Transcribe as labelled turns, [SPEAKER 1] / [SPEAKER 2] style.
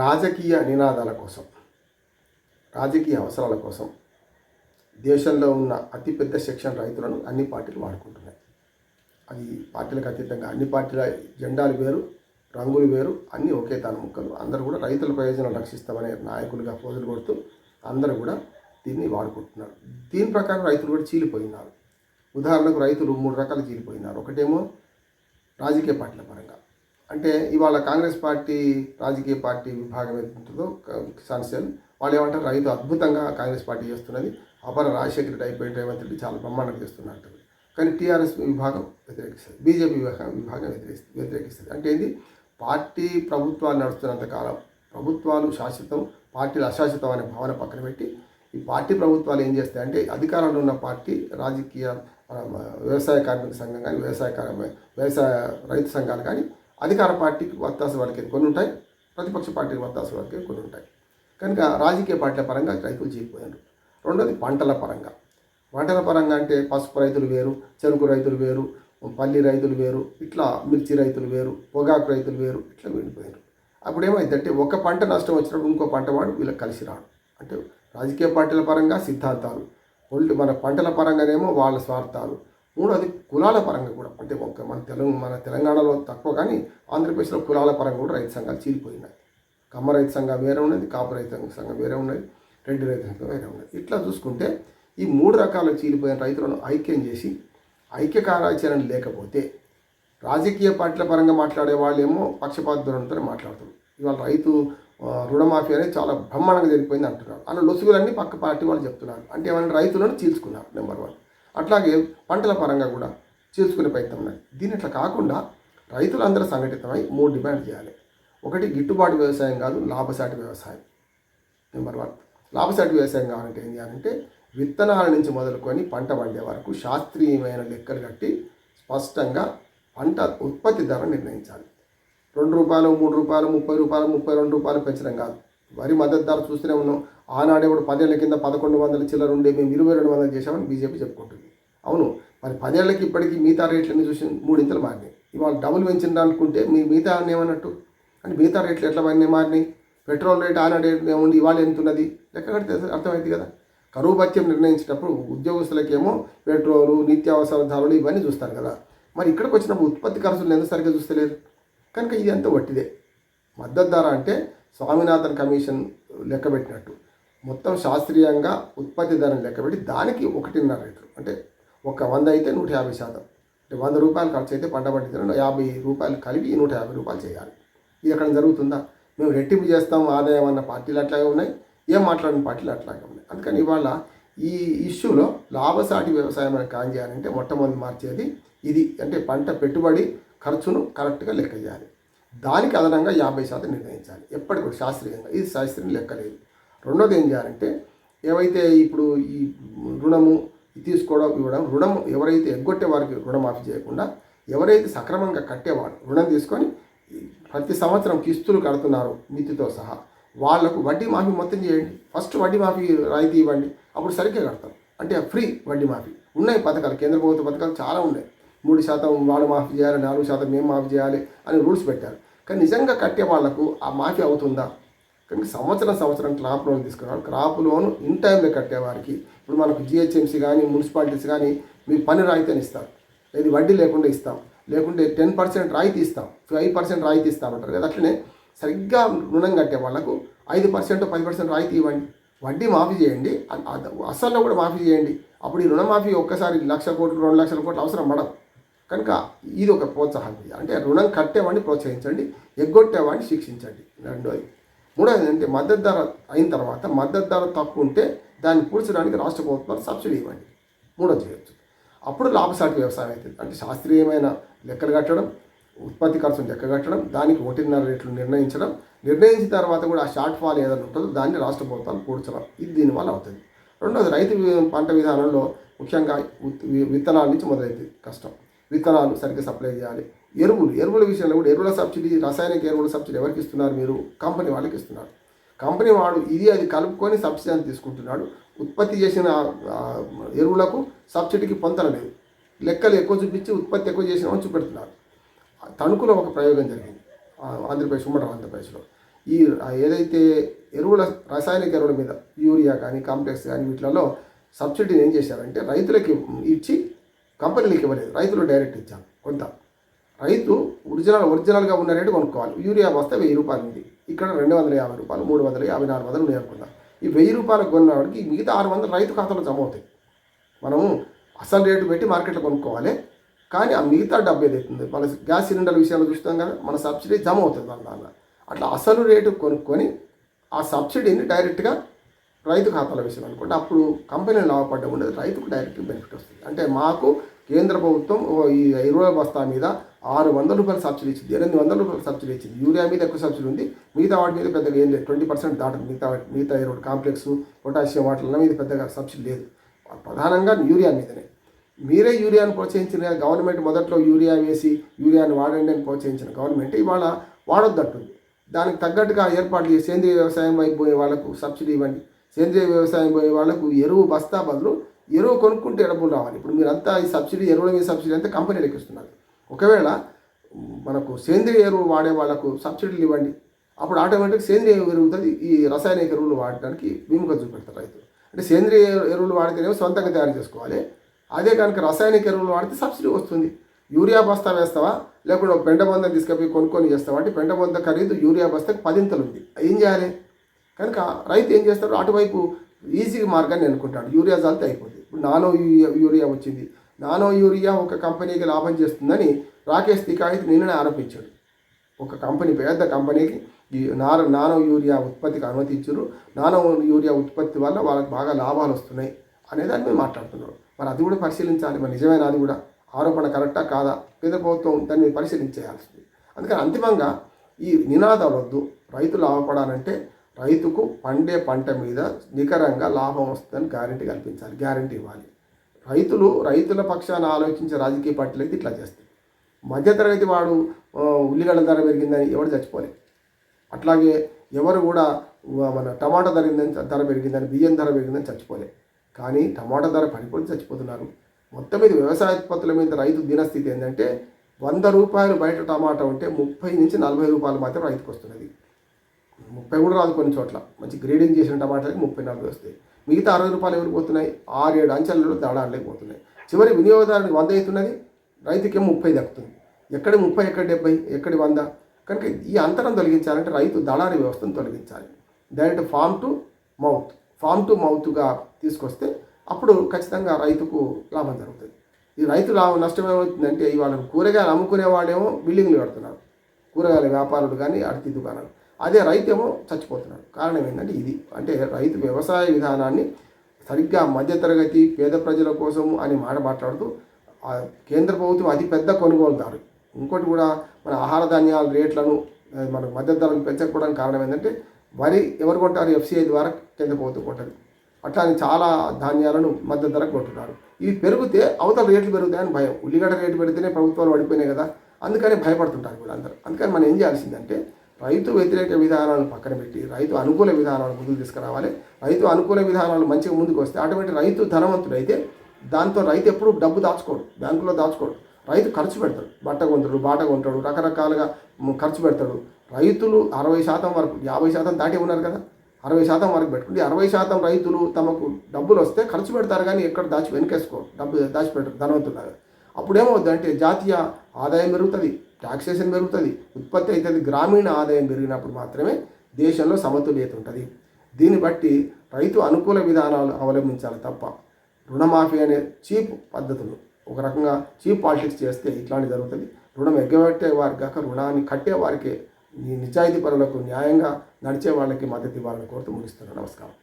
[SPEAKER 1] రాజకీయ నినాదాల కోసం రాజకీయ అవసరాల కోసం దేశంలో ఉన్న అతిపెద్ద సెక్షన్ రైతులను అన్ని పార్టీలు వాడుకుంటున్నాయి. అది పార్టీలకు అతీతంగా అన్ని పార్టీల జెండాలు వేరు రంగులు వేరు అన్నీ ఒకే తన ముక్కలు. అందరూ కూడా రైతుల ప్రయోజనాలు రక్షిస్తామనే నాయకులుగా పోజులు కొడుతూ అందరూ కూడా దీన్ని వాడుకుంటున్నారు. దీని ప్రకారం రైతులు కూడా చీలిపోయినారు. ఉదాహరణకు రైతులు మూడు రకాలు చీలిపోయినారు. ఒకటేమో రాజకీయ పార్టీల పరంగా. అంటే ఇవాళ కాంగ్రెస్ పార్టీ రాజకీయ పార్టీ విభాగం ఏదో కిసాన్ సెల్ వాళ్ళు ఏమంటారు రైతు అద్భుతంగా కాంగ్రెస్ పార్టీ చేస్తున్నది అపర రాజశేఖర రెడ్డి అయిపోయిన రేవంత్ రెడ్డి చాలా బ్రహ్మాండంగా చేస్తున్నట్టు కానీ టీఆర్ఎస్ విభాగం వ్యతిరేకిస్తుంది బీజేపీ విభాగం విభాగం వ్యతిరేకిస్తుంది వ్యతిరేకిస్తుంది. అంటే ఏంది? పార్టీ ప్రభుత్వాలు నడుస్తున్నంత కాలం ప్రభుత్వాలు శాశ్వతం పార్టీలు అశాశ్వతం అనే భావన పక్కన పెట్టి ఈ పార్టీ ప్రభుత్వాలు ఏం చేస్తాయి అంటే అధికారంలో ఉన్న పార్టీ రాజకీయ వ్యవసాయ కార్మిక సంఘం కానీ వ్యవసాయ వ్యవసాయ రైతు సంఘాలు కానీ అధికార పార్టీకి వత్తాసు వాళ్ళకి కొన్ని ఉంటాయి ప్రతిపక్ష పార్టీకి వత్తాసు వాళ్ళకి కొన్ని ఉంటాయి. కనుక రాజకీయ పార్టీల పరంగా రైతులు చీలిపోయారు రెండోది పంటల పరంగా. పంటల పరంగా అంటే పసుపు రైతులు వేరు చెరుకు రైతులు వేరు పల్లి రైతులు వేరు ఇట్లా మిర్చి రైతులు వేరు పొగాకు రైతులు వేరు ఇట్లా వెళ్ళిపోయారు అప్పుడు ఏమైందంటే ఒక పంట నష్టం వచ్చినప్పుడు ఇంకో పంట వాడు వీళ్ళకి కలిసి రాడు. అంటే రాజకీయ పార్టీల పరంగా సిద్ధాంతాలు. మన పంటల పరంగానేమో వాళ్ళ స్వార్థాలు. మూడోది కులాల పరంగా కూడా. అంటే ఒక మన తెలుగు మన తెలంగాణలో తక్కువ కానీ ఆంధ్రప్రదేశ్లో కులాల పరంగా కూడా రైతు సంఘాలు చీలిపోయినాయి. కమ్మ రైతు సంఘం వేరే ఉన్నది కాపు రైతు సంఘం వేరే ఉన్నది రెడ్డి రైతు సంఘం వేరే ఉన్నది. ఇట్లా చూసుకుంటే ఈ మూడు రకాల చీలిపోయిన రైతులను ఐక్యం చేసి ఐక్య కార్యాచరణ లేకపోతే రాజకీయ పార్టీల పరంగా మాట్లాడే వాళ్ళేమో పక్షపాత ధోరణితో మాట్లాడుతారు ఇవాళ రైతు రుణమాఫీ అనేది చాలా బ్రహ్మాండంగా జరిగిపోయింది అంటున్నారు. అలా లొసుగులన్నీ పక్క పార్టీ వాళ్ళు చెప్తున్నారు. అంటే ఏమైనా రైతులను చీల్చుకున్నారు నెంబర్ వన్. అట్లాగే పంటల పరంగా కూడా చేసుకునే ప్రయత్నం ఉన్నది. దీని ఇట్లా కాకుండా రైతులందరూ సంఘటితమై మూడు డిమాండ్ చేయాలి. ఒకటి గిట్టుబాటు వ్యవసాయం కాదు లాభసాటి వ్యవసాయం. నెంబర్ వన్ లాభసాటి వ్యవసాయం కావాలంటే ఏం చేయాలంటే విత్తనాల నుంచి మొదలుకొని పంట పండే వరకు శాస్త్రీయమైన లెక్కలు కట్టి స్పష్టంగా పంట ఉత్పత్తి ధర నిర్ణయించాలి. రెండు రూపాయలు మూడు రూపాయలు ముప్పై రూపాయలు ముప్పై రెండు రూపాయలు పెంచడం కాదు. వరి మద్దతు ధర చూస్తూనే ఉన్నాం. ఆనాడే కూడా పదేళ్ళ కింద పదకొండు వందల చిల్లర ఉండే మేము ఇరవై రెండు వందలు చేశామని బీజేపీ చెప్పుకుంటుంది. అవును మరి పదేళ్ళకి ఇప్పటికీ మిగతా రేట్లన్నీ చూసి మూడింతలు మారినాయి. ఇవాళ డబుల్ పెంచింది అనుకుంటే మీ మిగతా ఏమన్నట్టు? అంటే మిగతా రేట్లు ఎట్లా మారినాయి మారినాయి. పెట్రోల్ రేట్ ఆనాడే ఏముంది ఇవాళ ఎంత ఉన్నది లెక్క కడితే అర్థమైంది కదా. కరువు భత్యం నిర్ణయించేటప్పుడు ఉద్యోగస్తులకేమో పెట్రోలు నిత్యావసర ధరలు ఇవన్నీ చూస్తారు కదా. మరి ఇక్కడికి వచ్చినప్పుడు ఉత్పత్తి ఖర్చులు ఎందుకు సరిగ్గా చూస్తలేరు కనుక ఇది అంత వట్టిదే. మద్దతు ధర అంటే స్వామినాథన్ కమిషన్ లెక్కబెట్టినట్టు మొత్తం శాస్త్రీయంగా ఉత్పత్తి ధరను లెక్కబెట్టి దానికి ఒకటిన్నర రేట్లు అంటే ఒక వంద అయితే నూట యాభై శాతం. అంటే వంద రూపాయలు ఖర్చు అయితే పంట పండితే యాభై రూపాయలు కలిపి నూట యాభై రూపాయలు చేయాలి. ఇది ఎక్కడ జరుగుతుందా? మేము రెట్టింపు చేస్తాం ఆదాయం అన్న పార్టీలు అట్లాగే ఉన్నాయి ఏం మాట్లాడిన పార్టీలు అట్లాగే ఉన్నాయి. అందుకని ఇవాళ ఈ ఇష్యూలో లాభసాటి వ్యవసాయం అని కాన్ చేయాలంటే మొట్టమొదటి మార్చేది ఇది. అంటే పంట పెట్టుబడి ఖర్చును కరెక్ట్గా లెక్క చేయాలి. దానికి అదనంగా యాభై శాతం నిర్ణయించాలి. ఎప్పటికప్పుడు శాస్త్రీయంగా. ఇది శాస్త్రీయం లెక్క లేదు రెండోది ఏం చేయాలంటే ఏవైతే ఇప్పుడు ఈ రుణము తీసుకోవడం ఇవ్వడం రుణం ఎవరైతే ఎగ్గొట్టే వారికి రుణమాఫీ చేయకుండా ఎవరైతే సక్రమంగా కట్టేవారు రుణం తీసుకొని ప్రతి సంవత్సరం కిస్తులు కడుతున్నారు మితితో సహా వాళ్ళకు వడ్డీ మాఫీ మొత్తం చేయండి. ఫస్ట్ వడ్డీ మాఫీ రాయితీ ఇవ్వండి. అప్పుడు సరిగ్గా కడతాం. అంటే ఫ్రీ వడ్డీ మాఫీ. ఉన్నాయి పథకాలు. కేంద్ర ప్రభుత్వ పథకాలు చాలా ఉన్నాయి. మూడు శాతం వాళ్ళు మాఫీ చేయాలి నాలుగు శాతం మేము మాఫీ చేయాలి అని రూల్స్ పెట్టారు. కానీ నిజంగా కట్టే వాళ్ళకు ఆ మాఫీ అవుతుందా? కానీ సంవత్సరం సంవత్సరం క్రాప్ లోన్ తీసుకున్నారు. క్రాప్ లోన్ ఇన్ టైంలో కట్టేవారికి ఇప్పుడు మనకు జిహెచ్ఎంసీ కానీ మున్సిపాలిటీస్ కానీ మీకు పని రాయితీని ఇస్తారు. ఇది వడ్డీ లేకుండా ఇస్తాం. లేకుంటే టెన్ పర్సెంట్ రాయితీ ఇస్తాం. ఫైవ్ పర్సెంట్ రాయితీ ఇస్తామంటారు కదా. అట్లనే సరిగ్గా రుణం కట్టే వాళ్ళకు ఐదు పర్సెంట్ పది పర్సెంట్ రాయితీ ఇవ్వండి. వడ్డీ మాఫీ చేయండి. అసలు అసల్లో కూడా మాఫీ చేయండి. అప్పుడు ఈ రుణమాఫీ ఒక్కసారి లక్ష కోట్లు రెండు లక్షల కోట్లు అవసరం పడదు. కనుక ఇది ఒక ప్రోత్సాహం. ఇది. అంటే రుణం కట్టేవాడిని ప్రోత్సహించండి. ఎగ్గొట్టేవాడిని శిక్షించండి. రెండోది. మూడవది అంటే మద్దతు ధర అయిన తర్వాత మద్దతు ధర తక్కువ ఉంటే దాన్ని పూడ్చడానికి రాష్ట్ర ప్రభుత్వాలు సబ్సిడీ ఇవ్వండి. మూడో చేయొచ్చు. అప్పుడు లాభసాటి వ్యవసాయం అవుతుంది. అంటే శాస్త్రీయమైన లెక్కలు కట్టడం ఉత్పత్తి ఖర్చును లెక్క కట్టడం దానికి ఒకటిన్నర రేట్లు నిర్ణయించడం నిర్ణయించిన తర్వాత కూడా ఆ షార్ట్ ఫాల్ ఏదైనా ఉంటుందో దాన్ని రాష్ట్ర ప్రభుత్వాలు పూడ్చడం ఇది దీనివల్ల అవుతుంది. రెండోది రైతు పంట విధానంలో ముఖ్యంగా విత్తనాల నుంచి మొదలవుతుంది కష్టం. విత్తనాలు సరిగ్గా సప్లై చేయాలి. ఎరువులు ఎరువుల విషయంలో కూడా ఎరువుల సబ్సిడీ రసాయనిక ఎరువుల సబ్సిడీ ఎవరికి ఇస్తున్నారు మీరు? కంపెనీ వాళ్ళకి ఇస్తున్నారు. కంపెనీ వాడు ఇది అది కలుపుకొని సబ్సిడీ అని తీసుకుంటున్నాడు. ఉత్పత్తి చేసిన ఎరువులకు సబ్సిడీకి పొందలేదు లెక్కలు ఎక్కువ చూపించి ఉత్పత్తి ఎక్కువ చేసిన చూపెడుతున్నారు. తణుకులో ఒక ప్రయోగం జరిగింది. ఆంధ్రప్రదేశ్ ఉమ్మడి ఆంధ్రప్రదేశ్లో. ఈ ఏదైతే ఎరువుల రాసాయనిక ఎరువుల మీద యూరియా కానీ కాంప్లెక్స్ కానీ వీటిలలో సబ్సిడీని ఏం చేశారంటే రైతులకి ఇచ్చి కంపెనీలకు ఇవ్వలేదు. రైతులు డైరెక్ట్ ఇచ్చారు. కొంత. రైతు ఒరిజినల్ ఒరిజినల్గా ఉన్న రేటు కొనుక్కోవాలి. యూరియా వస్తే వెయ్యి రూపాయలు ఉంది. ఇక్కడ రెండు వందల యాభై రూపాయలు మూడు వందల యాభై నాలుగు వందలు ఉన్నాయి అనుకుందాం ఈ వెయ్యి రూపాయలకు కొన్నవాడికి మిగతా ఆరు వందలు రైతు ఖాతాలో జమ అవుతాయి. మనము అసలు రేటు పెట్టి మార్కెట్లో కొనుక్కోవాలి. కానీ ఆ మిగతా డబ్బు ఏదైతుంది మన గ్యాస్ సిలిండర్ విషయంలో చూస్తాం కదా మన సబ్సిడీ జమ అవుతుంది మన దానిలో అట్లా అసలు రేటు కొనుక్కొని ఆ సబ్సిడీని డైరెక్ట్గా రైతు ఖాతాలో వేసాం అనుకోండి అప్పుడు కంపెనీ లాభపడ్డం ఉండదు రైతుకు డైరెక్ట్ బెనిఫిట్ వస్తుంది. అంటే మాకు కేంద్ర ప్రభుత్వం ఈ ఇరవై బస్తా మీద ఆరు వందల రూపాయలు సబ్సిడీ ఇచ్చింది ఎనిమిది వందల రూపాయలు సబ్సిడీ ఇచ్చింది. యూరియా మీద ఎక్కువ సబ్సిడీ ఉంది మిగతా వాటి మీద పెద్దగా ఏం లేదు. ట్వంటీ పర్సెంట్ దాటదు మిగతా వాటి- మిగతా ఎరువులు కాంప్లెక్స్ పొటాషియం వాటిల మీద పెద్దగా సబ్సిడీ లేదు. ప్రధానంగా యూరియా మీదనే. మీరే యూరియాను ప్రోత్సహించిన గవర్నమెంట్ మొదట్లో యూరియా వేసి యూరియాను వాడండి అని ప్రోత్సహించిన గవర్నమెంట్ ఇవాళ వాడొద్దంటుంది దానికి తగ్గట్టుగా ఏర్పాట్లు చేసి సేంద్రియ వ్యవసాయం వైపు పోయే వాళ్ళకు సబ్సిడీ ఇవ్వండి. సేంద్రియ వ్యవసాయం పోయే వాళ్ళకు ఎరువు బస్తా బదులు ఎరువు కొనుక్కుంటే డబ్బులు రావాలి. ఇప్పుడు మీరంతా ఈ సబ్సిడీ ఎరువుల మీద సబ్సిడీ అంతా కంపెనీలకు ఇస్తున్నారు. ఒకవేళ మనకు సేంద్రియ ఎరువు వాడే వాళ్ళకు సబ్సిడీలు ఇవ్వండి అప్పుడు ఆటోమేటిక్ సేంద్రియ ఎరువు ఈ రసాయనిక ఎరువులు వాడడానికి విముఖత చూపెడతారు రైతు అంటే సేంద్రియ ఎరువులు వాడితేనేమో సొంతంగా తయారు చేసుకోవాలి. అదే కనుక రసాయనిక ఎరువులు వాడితే సబ్సిడీ వస్తుంది. యూరియా బస్తా వేస్తావా? లేకుంటే ఒక పెండ బొంద తీసుకపోయి కొనుక్కొని చేస్తావా? అంటే పెండ బొంద ఖరీదు యూరియా బస్తాకి పదింతలు ఉంది. ఏం చేయాలి? కనుక రైతు ఏం చేస్తాడు? అటువైపు ఈజీ మార్గాన్ని అనుకుంటాడు యూరియా జాలితే అయిపోతుంది ఇప్పుడు నానో యూ యూరియా వచ్చింది. నానో యూరియా ఒక కంపెనీకి లాభం చేస్తుందని రాకేష్ తికాయిత్ నిన్ననే ఆరోపించాడు. ఒక కంపెనీ పెద్ద కంపెనీకి ఈ నార నానో యూరియా ఉత్పత్తికి అనుమతించారు నానో యూరియా ఉత్పత్తి వల్ల వాళ్ళకి బాగా లాభాలు వస్తున్నాయి అనే దాన్ని మేము మాట్లాడుతున్నాం మరి అది కూడా పరిశీలించాలి. మరి నిజమైన అది కూడా? ఆరోపణ కరెక్టా కాదా? కేంద్ర ప్రభుత్వం దాన్ని పరిశీలించేయాల్సింది. అందుకని అంతిమంగా ఈ నినాదాలు వద్దు. రైతు లాభపడాలంటే రైతుకు పండే పంట మీద నికరంగా లాభం వస్తుందని గ్యారంటీ కల్పించాలి. గ్యారంటీ ఇవ్వాలి. రైతులు రైతుల పక్షాన ఆలోచించే రాజకీయ పార్టీలు అయితే ఇట్లా చేస్తాయి. మధ్యతరగతి వాడు ఉల్లిగడ్డ ధర పెరిగిందని ఎవడు చచ్చిపోలేదు అట్లాగే ఎవరు కూడా మన టమాటా ధర పెరిగిందని ధర పెరిగిందని బియ్యం ధర పెరిగిందని చచ్చిపోలే. కానీ టమాటా ధర పడిపోయి చచ్చిపోతున్నారు. మొత్తం మీద వ్యవసాయ ఉత్పత్తుల మీద రైతు దినస్థితి ఏంటంటే వంద రూపాయలు బయట టమాటా ఉంటే ముప్పై నుంచి నలభై రూపాయలు మాత్రం రైతుకు వస్తున్నది. ముప్పై కూడా రాదు కొన్ని చోట్ల. మంచి గ్రేడింగ్ చేసిన టమాటాలకి ముప్పై నలభై వస్తాయి. మిగతా అరవై రూపాయలు ఎవరికి పోతున్నాయి? ఆరు ఏడు అంచెలలో దళాలకు పోతున్నాయి. చివరి వినియోగదారునికి వంద అవుతున్నది రైతుకేమో ముప్పై దక్కుతుంది. ఎక్కడ ముప్పై ఎక్కడ డెబ్బై ఎక్కడి వంద? కనుక ఈ అంతరం తొలగించాలంటే రైతు దళారి వ్యవస్థను తొలగించాలి. Direct farm to mouth farm to మౌత్గా తీసుకొస్తే అప్పుడు ఖచ్చితంగా రైతుకు లాభం జరుగుతుంది. ఈ రైతు లాభం నష్టం ఏమవుతుందంటే ఇవాళ కూరగాయలు అమ్ముకునే వాళ్ళేమో బిల్డింగ్లు కడుతున్నారు. కూరగాయల వ్యాపారులు కానీ అడితి దుకాణాలు. అదే రైతు ఏమో చచ్చిపోతున్నాడు. కారణం ఏంటంటే ఇది. అంటే రైతు వ్యవసాయ విధానాన్ని సరిగ్గా మధ్యతరగతి పేద ప్రజల కోసం అని మాట మాట్లాడుతూ కేంద్ర ప్రభుత్వం అతి పెద్ద కొనుగోలుదారు. ఇంకోటి కూడా మన ఆహార ధాన్యాల రేట్లను మన మద్దతు ధరలు పెంచకపోవడానికి కారణం ఏంటంటే వరి ఎవరు కొంటారు? ఎఫ్సిఐ ద్వారా కేంద్ర ప్రభుత్వం కొంటారు అట్లా అని చాలా ధాన్యాలను మద్దతు ధరకు కొంటున్నారు ఇవి పెరిగితే అవతల రేట్లు పెరుగుతాయని భయం. ఉల్లిగడ్డ రేటు పెడితేనే ప్రభుత్వాలు పడిపోయినాయి కదా. అందుకని భయపడుతుంటారు వీళ్ళందరూ. అందుకని మనం ఏం చేయాల్సిందంటే రైతు వ్యతిరేక విధానాలను పక్కన పెట్టి రైతు అనుకూల విధానాలు ముందుకు తీసుకురావాలి. రైతు అనుకూల విధానాలు మంచిగా ముందుకు వస్తే అటువంటి రైతు ధనవంతుడు అయితే దాంతో రైతు ఎప్పుడు డబ్బు దాచుకోడు బ్యాంకులో దాచుకోడు. రైతు ఖర్చు పెడతాడు బట్ట కొంటాడు బాట కొంటాడు రకరకాలుగా ఖర్చు పెడతాడు. రైతులు అరవై శాతం వరకు యాభై శాతం దాటి ఉన్నారు కదా? అరవై శాతం వరకు పెట్టుకుంటే అరవై శాతం రైతులు తమకు డబ్బులు వస్తే ఖర్చు పెడతారు కానీ ఎక్కడ దాచి వెనకేసుకో డబ్బు దాచిపెట్టరు అప్పుడు అప్పుడేమవుద్ది అంటే జాతీయ ఆదాయం పెరుగుతుంది. టాక్సేషన్ పెరుగుతుంది ఉత్పత్తి అవుతుంది గ్రామీణ ఆదాయం పెరిగినప్పుడు మాత్రమే దేశంలో సమతుల్యత ఉంటుంది. దీన్ని బట్టి రైతు అనుకూల విధానాలు అవలంబించాలి తప్ప రుణమాఫీ అనే చీప్ పద్ధతులు ఒక రకంగా చీప్ పాలిటిక్స్ చేస్తే ఇట్లాంటి జరుగుతుంది. రుణం ఎగ్గబెట్టే వారి కాక రుణాన్ని కట్టే వారికి ఈ నిజాయితీ పరులకు న్యాయంగా నడిచే వాళ్ళకి మద్దతు ఇవ్వాలని కోరుతూ ముగిస్తున్నాను. నమస్కారం.